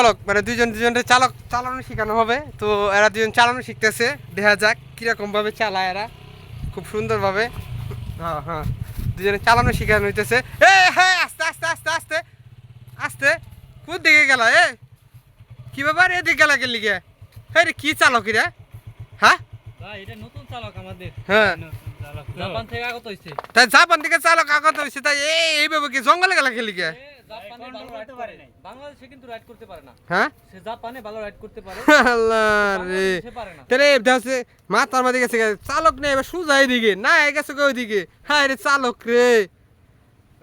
চালক মানে দুইজন দুজনের চালক চালানো শেখানো হবে। তো এরা দুজন চালানো শিখতেছে দেখা যাক কীরকম ভাবে চালায় এরা। খুব সুন্দরভাবে। হ্যাঁ হ্যাঁ। দুজনে চালানো শেখানো হইতেছে। এ হ্যাঁ আস্তে আস্তে আস্তে আস্তে। আস্তে। কোন দিকে গেল এ? কি ব্যাপার এদিকে গেলা গেলি গে হ্যাঁ রে কি চালক রে হ্যাঁ? এটা নতুন চালক আমাদের। হ্যাঁ। জাপান থেকে আগত হইছে। তাই জাপান থেকে চালক আগত হয়েছে তাই এই এইভাবে কি জঙ্গলে গেলা খেলি গে এ জাপানে ভালো বাংলাদেশে কিন্তু রাইড করতে পারে না। হ্যাঁ? সে জাপানে ভালো রাইড করতে পারে। আল্লাহ রে। বাংলাদেশে পারে না। মাথার মাঝে গেছে চালক নেই এবার সোজা এদিকে। না এ গেছে ওই দিকে হ্যাঁ রে চালক রে।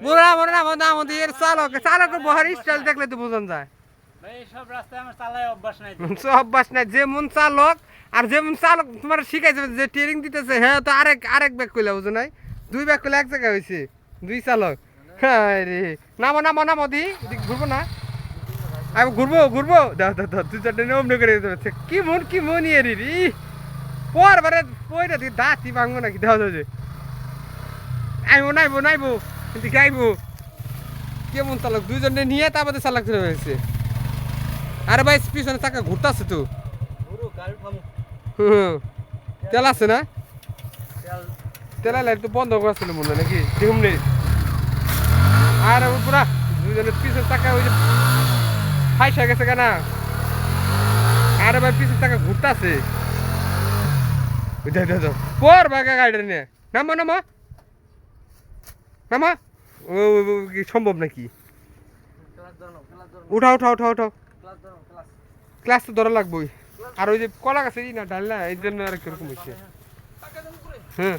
বুড়া মনে না আমাদের এর চালক। চালকের বহার স্টাইল দেখলে তো বোঝান যায়। ভাই সব রাস্তায় আমার চালায় অভ্যাস নাই যেমন চালক আর যেমন চালক তোমার শিখাইছে যে ট্রেনিং দিতেছে হ্যাঁ তো আরেক আরেক ব্যাগ কইলা বুঝো নাই? দুই ব্যাগ কইলা এক জায়গায় হয়েছে দুই চালক। রে নামো নামো নামো, দি এদিকে ঘুরবো না। আমি ঘুরবো ঘুরবো। দাও দাও দাও, দুই, চারটে অমনি করে দিতে কি মন কি মন ইয়ে রে। রে পর বারে পয়রা দিকে দাঁতই ভাঙবো নাকি? দাও দাও যে আইবো, নাইবো নাইবো কিন্তু গাইবো কেমন চালক? দুইজনে নিয়ে তারপরে চালক ধরে হয়েছে আরে ভাই, পিছনে চাকা ঘুরতেছে তো। তেল আছে না? তেল লাইট তো বন্ধ করেছিল মনে নাকি? দেখুন নেই। আর পুরা দুজনের পিছের চাকা ওই যে ফাইসা গেছে কেনা। আরে ভাই পিছের চাকা ঘুরতেছে পর বাগা গাড়ি নিয়ে। নামো নামো। নামা। ও সম্ভব নাকি? উঠা উঠা উঠা উঠা ক্লাস তো ধরা লাগবেই। আর ওই যে কলা গাছে না ডাল না এই জন্য আর কীরকম হয়েছে। হ্যাঁ।